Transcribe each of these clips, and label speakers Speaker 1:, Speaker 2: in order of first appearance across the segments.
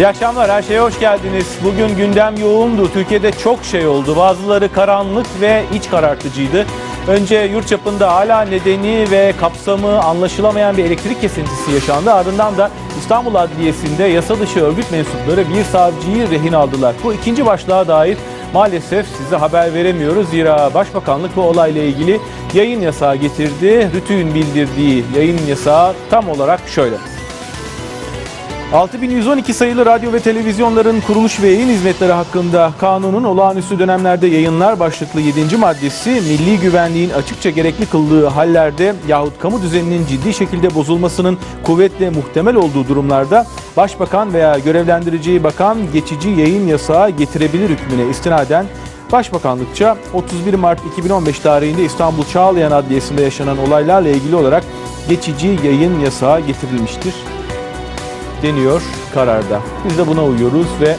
Speaker 1: İyi akşamlar, her şeye hoş geldiniz. Bugün gündem yoğundu. Türkiye'de çok şey oldu. Bazıları karanlık ve iç karartıcıydı. Önce yurt çapında hala nedeni ve kapsamı anlaşılamayan bir elektrik kesintisi yaşandı. Ardından da İstanbul Adliyesi'nde yasa dışı örgüt mensupları bir savcıyı rehin aldılar. Bu ikinci başlığa dair maalesef size haber veremiyoruz. Zira Başbakanlık bu olayla ilgili yayın yasağı getirdi. Rütü'nün bildirdiği yayın yasağı tam olarak şöyle. 6112 sayılı radyo ve televizyonların kuruluş ve yayın hizmetleri hakkında kanunun olağanüstü dönemlerde yayınlar başlıklı 7. maddesi milli güvenliğin açıkça gerekli kıldığı hallerde yahut kamu düzeninin ciddi şekilde bozulmasının kuvvetle muhtemel olduğu durumlarda başbakan veya görevlendireceği bakan geçici yayın yasağı getirebilir hükmüne istinaden Başbakanlıkça 31 Mart 2015 tarihinde İstanbul Çağlayan Adliyesi'nde yaşanan olaylarla ilgili olarak geçici yayın yasağı getirilmiştir deniyor kararda. Biz de buna uyuyoruz ve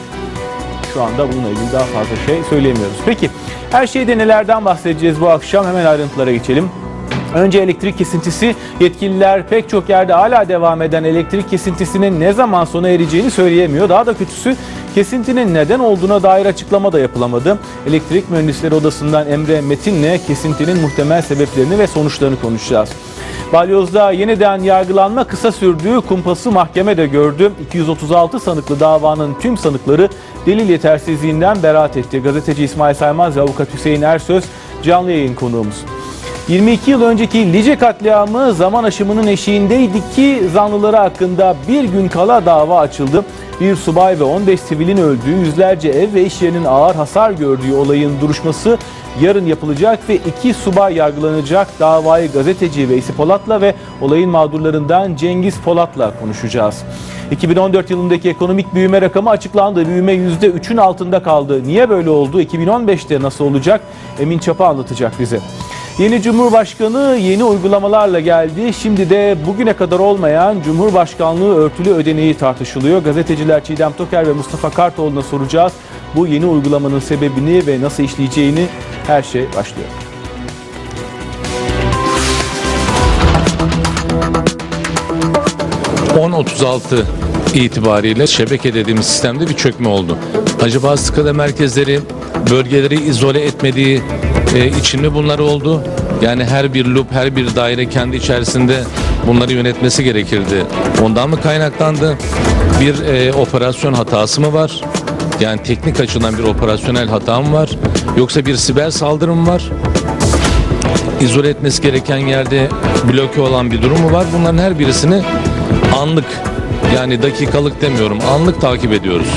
Speaker 1: şu anda bununla ilgili daha fazla şey söyleyemiyoruz. Peki her şeyde nelerden bahsedeceğiz bu akşam hemen ayrıntılara geçelim. Önce elektrik kesintisi yetkililer pek çok yerde hala devam eden elektrik kesintisinin ne zaman sona ereceğini söyleyemiyor. Daha da kötüsü kesintinin neden olduğuna dair açıklama da yapılamadı. Elektrik Mühendisleri Odası'ndan Emre Metin'le kesintinin muhtemel sebeplerini ve sonuçlarını konuşacağız. Balyoz'da yeniden yargılanma kısa sürdüğü kumpası mahkeme de gördü. 236 sanıklı davanın tüm sanıkları delil yetersizliğinden beraat etti. Gazeteci İsmail Saymaz ve avukat Hüseyin Ersöz canlı yayın konuğumuz. 22 yıl önceki Lice katliamı zaman aşımının eşiğindeydi ki zanlıları hakkında bir gün kala dava açıldı. Bir subay ve 15 sivilin öldüğü, yüzlerce ev ve iş yerinin ağır hasar gördüğü olayın duruşması yarın yapılacak ve iki subay yargılanacak. Davayı gazeteci Veysi Polat'la ve olayın mağdurlarından Cengiz Polat'la konuşacağız. 2014 yılındaki ekonomik büyüme rakamı açıklandı. Büyüme %3'ün altında kaldı. Niye böyle oldu? 2015'te nasıl olacak? Emin Çapa anlatacak bize. Yeni Cumhurbaşkanı yeni uygulamalarla geldi. Şimdi de bugüne kadar olmayan Cumhurbaşkanlığı örtülü ödeneği tartışılıyor. Gazeteciler Çiğdem Toker ve Mustafa Kartoğlu'na soracağız. Bu yeni uygulamanın sebebini ve nasıl işleyeceğini her şey başlıyor.
Speaker 2: ...10.36 itibariyle şebeke dediğimiz sistemde bir çökme oldu. Acaba sıkıda merkezleri bölgeleri izole etmediği e, için mi bunlar oldu? Yani her bir loop, her bir daire kendi içerisinde bunları yönetmesi gerekirdi. Ondan mı kaynaklandı? Bir e, operasyon hatası mı var? Yani teknik açıdan bir operasyonel hata mı var? Yoksa bir siber saldırı mı var? İzole etmesi gereken yerde bloke olan bir durum mu var? Bunların her birisini anlık yani dakikalık demiyorum anlık takip ediyoruz.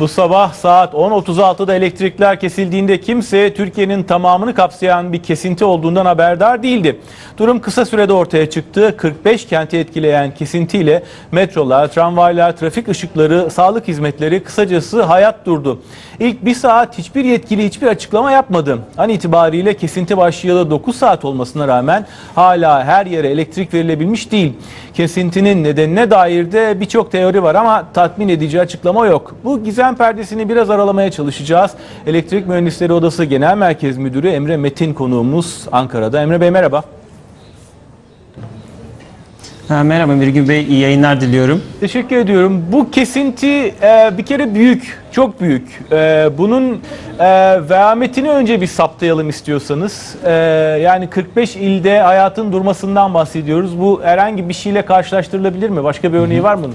Speaker 1: Bu sabah saat 10.36'da elektrikler kesildiğinde kimse Türkiye'nin tamamını kapsayan bir kesinti olduğundan haberdar değildi. Durum kısa sürede ortaya çıktı. 45 kenti etkileyen kesintiyle metrolar, tramvaylar, trafik ışıkları, sağlık hizmetleri kısacası hayat durdu. İlk bir saat hiçbir yetkili hiçbir açıklama yapmadı. An itibariyle kesinti başlayalı 9 saat olmasına rağmen hala her yere elektrik verilebilmiş değil. Kesintinin nedenine dair de birçok teori var ama tatmin edici açıklama yok. Bu gizem perdesini biraz aralamaya çalışacağız. Elektrik Mühendisleri Odası Genel Merkez Müdürü Emre Metin konuğumuz Ankara'da. Emre Bey merhaba.
Speaker 3: Ha, merhaba Birgün Bey, iyi yayınlar diliyorum.
Speaker 1: Teşekkür ediyorum. Bu kesinti e, bir kere büyük, çok büyük. E, bunun e, vehametini önce bir saptayalım istiyorsanız. E, yani 45 ilde hayatın durmasından bahsediyoruz. Bu herhangi bir şeyle karşılaştırılabilir mi? Başka bir örneği var mı?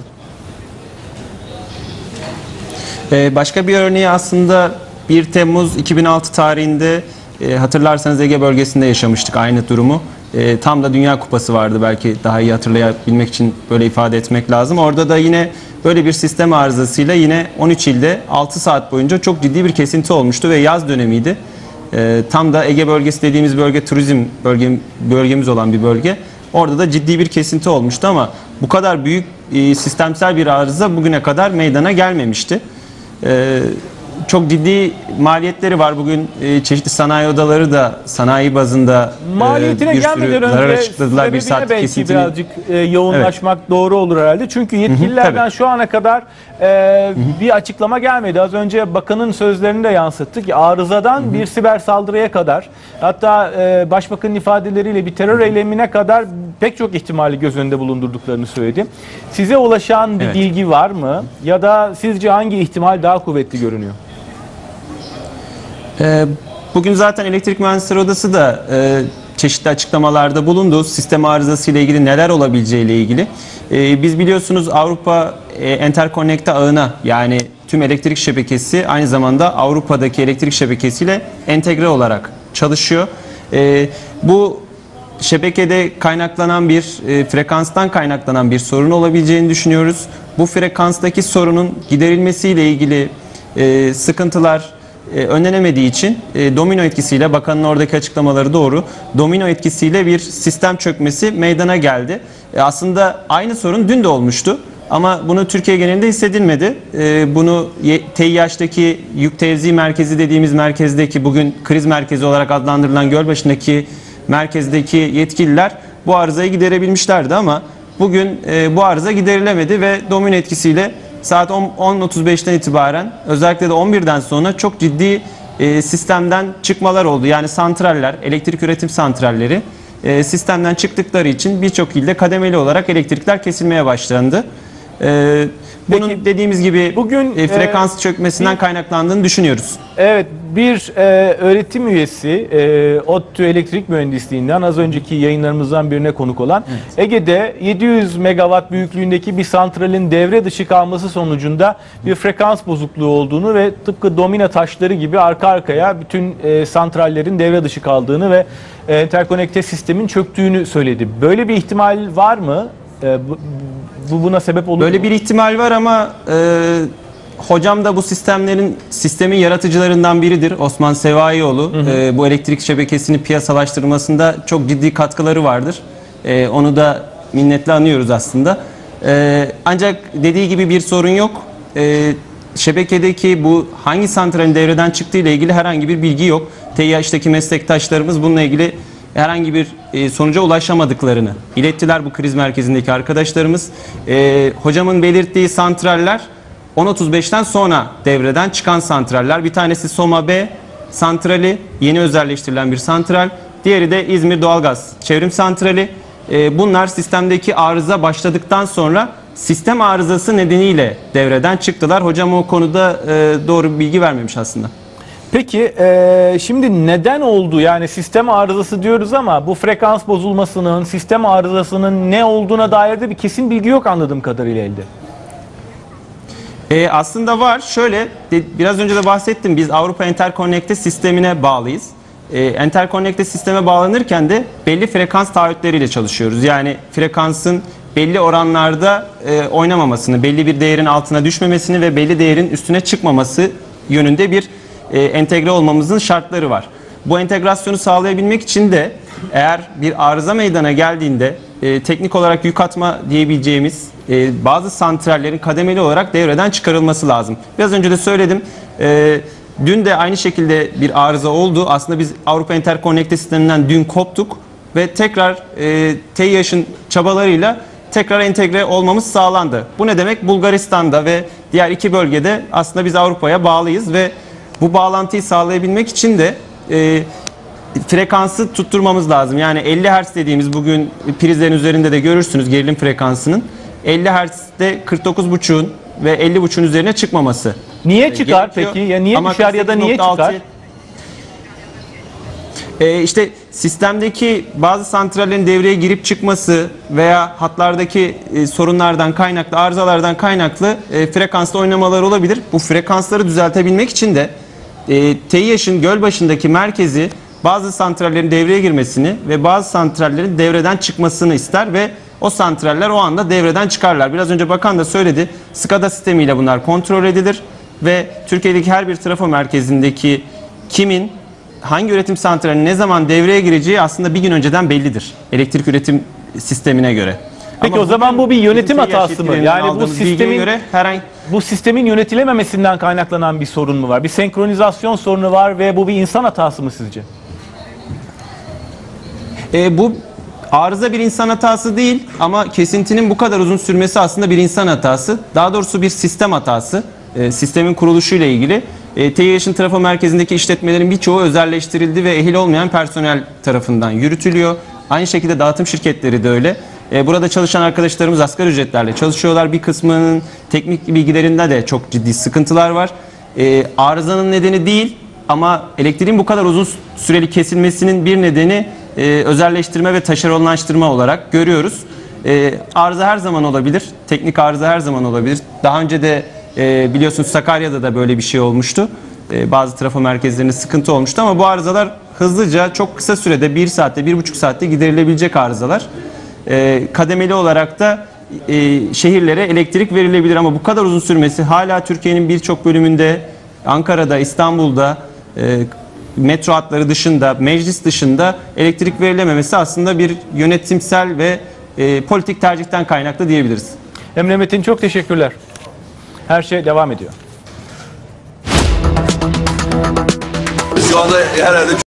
Speaker 3: Ee, başka bir örneği aslında 1 Temmuz 2006 tarihinde e, hatırlarsanız Ege bölgesinde yaşamıştık aynı durumu. E, tam da Dünya Kupası vardı belki daha iyi hatırlayabilmek için böyle ifade etmek lazım. Orada da yine böyle bir sistem arızasıyla yine 13 ilde 6 saat boyunca çok ciddi bir kesinti olmuştu ve yaz dönemiydi. E, tam da Ege bölgesi dediğimiz bölge turizm bölge, bölgemiz olan bir bölge. Orada da ciddi bir kesinti olmuştu ama bu kadar büyük e, sistemsel bir arıza bugüne kadar meydana gelmemişti. E, çok ciddi maliyetleri var. Bugün e, çeşitli sanayi odaları da sanayi bazında e,
Speaker 1: Maliyetine
Speaker 3: bir
Speaker 1: gelmeden
Speaker 3: sürü zarar açıkladılar. Bir saat
Speaker 1: belki
Speaker 3: kesintili.
Speaker 1: birazcık e, yoğunlaşmak doğru olur herhalde. Çünkü yetkililerden
Speaker 3: tabii.
Speaker 1: şu ana kadar e, bir açıklama gelmedi. Az önce bakanın sözlerini de yansıttık. Arızadan bir siber saldırıya kadar hatta e, başbakanın ifadeleriyle bir terör eylemine kadar pek çok ihtimali göz önünde bulundurduklarını söyledi. Size ulaşan bir
Speaker 3: Evet.
Speaker 1: bilgi var mı? Ya da sizce hangi ihtimal daha kuvvetli görünüyor?
Speaker 3: Ee, Bugün zaten Elektrik Mühendisleri Odası da e, çeşitli açıklamalarda bulundu. Sistem arızası ile ilgili neler olabileceği ile ilgili. E, biz biliyorsunuz Avrupa e, Interconnect'e ağına yani tüm elektrik şebekesi aynı zamanda Avrupa'daki elektrik şebekesiyle entegre olarak çalışıyor. E, bu şebekede kaynaklanan bir e, frekanstan kaynaklanan bir sorun olabileceğini düşünüyoruz. Bu frekanstaki sorunun giderilmesiyle ilgili e, sıkıntılar e, önlenemediği için e, domino etkisiyle bakanın oradaki açıklamaları doğru. Domino etkisiyle bir sistem çökmesi meydana geldi. E, aslında aynı sorun dün de olmuştu. Ama bunu Türkiye genelinde hissedilmedi. Bunu TİH'deki yük tevzi merkezi dediğimiz merkezdeki bugün kriz merkezi olarak adlandırılan Gölbaşı'ndaki merkezdeki yetkililer bu arızayı giderebilmişlerdi ama bugün bu arıza giderilemedi ve domino etkisiyle saat 10 10.35'ten itibaren özellikle de 11'den sonra çok ciddi e, sistemden çıkmalar oldu. Yani santraller, elektrik üretim santralleri e, sistemden çıktıkları için birçok ilde kademeli olarak elektrikler kesilmeye başlandı. E, bunun
Speaker 1: Peki,
Speaker 3: dediğimiz gibi
Speaker 1: bugün,
Speaker 3: bugün frekans çökmesinden
Speaker 1: bir-
Speaker 3: kaynaklandığını düşünüyoruz.
Speaker 1: Evet, bir e, öğretim üyesi e, ODTÜ Elektrik Mühendisliğinden az önceki yayınlarımızdan birine konuk olan Ege'de 700 megawatt büyüklüğündeki bir santralin devre dışı kalması sonucunda bir frekans bozukluğu olduğunu ve tıpkı domino taşları gibi arka arkaya bütün e, santrallerin devre dışı kaldığını ve e, interkonekte sistemin çöktüğünü söyledi. Böyle bir ihtimal var mı? E, bu, bu buna sebep olur
Speaker 3: Böyle
Speaker 1: mu?
Speaker 3: bir ihtimal var ama e, hocam da bu sistemlerin sistemin yaratıcılarından biridir. Osman Sevaioğlu. E, bu elektrik şebekesini piyasalaştırmasında çok ciddi katkıları vardır. E, onu da minnetle anıyoruz aslında. E, ancak dediği gibi bir sorun yok. E, şebekedeki bu hangi santralin devreden çıktığı ile ilgili herhangi bir bilgi yok. TİH'teki meslektaşlarımız bununla ilgili herhangi bir e, sonuca ulaşamadıklarını ilettiler bu kriz merkezindeki arkadaşlarımız. E, hocamın belirttiği santraller 10.35'ten sonra devreden çıkan santraller. Bir tanesi Soma B santrali, yeni özelleştirilen bir santral. Diğeri de İzmir Doğalgaz Çevrim Santrali. E, bunlar sistemdeki arıza başladıktan sonra sistem arızası nedeniyle devreden çıktılar. Hocam o konuda doğru bilgi vermemiş aslında.
Speaker 1: Peki eee, şimdi neden oldu? Yani sistem arızası diyoruz ama bu frekans bozulmasının, sistem arızasının ne olduğuna dair de bir kesin bilgi yok anladığım kadarıyla elde.
Speaker 3: E, aslında var. Şöyle, biraz önce de bahsettim. Biz Avrupa Interconnecte sistemine bağlıyız. E, Interconnecte sisteme bağlanırken de belli frekans taahhütleriyle çalışıyoruz. Yani frekansın belli oranlarda e, oynamamasını, belli bir değerin altına düşmemesini ve belli değerin üstüne çıkmaması yönünde bir e, entegre olmamızın şartları var. Bu entegrasyonu sağlayabilmek için de eğer bir arıza meydana geldiğinde e, teknik olarak yük atma diyebileceğimiz e, bazı santrallerin kademeli olarak devreden çıkarılması lazım. Biraz önce de söyledim. E, dün de aynı şekilde bir arıza oldu. Aslında biz Avrupa Interconnecte sisteminden dün koptuk ve tekrar e, TİH'in çabalarıyla tekrar entegre olmamız sağlandı. Bu ne demek? Bulgaristan'da ve diğer iki bölgede aslında biz Avrupa'ya bağlıyız ve bu bağlantıyı sağlayabilmek için de e, frekansı tutturmamız lazım. Yani 50 Hz dediğimiz bugün prizlerin üzerinde de görürsünüz gerilim frekansının 50 Hz'de 49.5'un ve 50.5'un üzerine çıkmaması.
Speaker 1: Niye çıkar
Speaker 3: gerekiyor.
Speaker 1: peki? Ya niye
Speaker 3: Ama
Speaker 1: düşer ya da niye
Speaker 3: 48.6
Speaker 1: çıkar?
Speaker 3: Ee, işte sistemdeki bazı santrallerin devreye girip çıkması veya hatlardaki e, sorunlardan kaynaklı, arızalardan kaynaklı e, frekansla oynamalar olabilir. Bu frekansları düzeltebilmek için de e, TİH'in Gölbaşı'ndaki merkezi bazı santrallerin devreye girmesini ve bazı santrallerin devreden çıkmasını ister ve o santraller o anda devreden çıkarlar. Biraz önce bakan da söyledi. SCADA sistemiyle bunlar kontrol edilir ve Türkiye'deki her bir trafo merkezindeki kimin hangi üretim santralinin ne zaman devreye gireceği aslında bir gün önceden bellidir. Elektrik üretim sistemine göre.
Speaker 1: Peki
Speaker 3: Ama
Speaker 1: o zaman bu bir yönetim hatası mı? Yani bu sistemin
Speaker 3: göre herhangi
Speaker 1: bu sistemin yönetilememesinden kaynaklanan bir sorun mu var? Bir senkronizasyon sorunu var ve bu bir insan hatası mı sizce?
Speaker 3: E, bu arıza bir insan hatası değil ama kesintinin bu kadar uzun sürmesi aslında bir insan hatası. Daha doğrusu bir sistem hatası. E, sistemin kuruluşuyla ilgili. E, TİH'in trafo merkezindeki işletmelerin birçoğu özelleştirildi ve ehil olmayan personel tarafından yürütülüyor. Aynı şekilde dağıtım şirketleri de öyle. E, burada çalışan arkadaşlarımız asgari ücretlerle çalışıyorlar. Bir kısmının teknik bilgilerinde de çok ciddi sıkıntılar var. E, arızanın nedeni değil ama elektriğin bu kadar uzun süreli kesilmesinin bir nedeni e, özelleştirme ve taşeronlaştırma olarak görüyoruz. Arıza her zaman olabilir. Teknik arıza her zaman olabilir. Daha önce de biliyorsunuz Sakarya'da da böyle bir şey olmuştu. Bazı trafo merkezlerinde sıkıntı olmuştu ama bu arızalar hızlıca çok kısa sürede 1 saatte 1,5 saatte giderilebilecek arızalar. E, kademeli olarak da e, şehirlere elektrik verilebilir ama bu kadar uzun sürmesi hala Türkiye'nin birçok bölümünde Ankara'da, İstanbul'da e, metro hatları dışında, meclis dışında elektrik verilememesi aslında bir yönetimsel ve e, politik tercihten kaynaklı diyebiliriz.
Speaker 1: Emre Metin çok teşekkürler. Her şey devam ediyor.
Speaker 4: Şu anda herhalde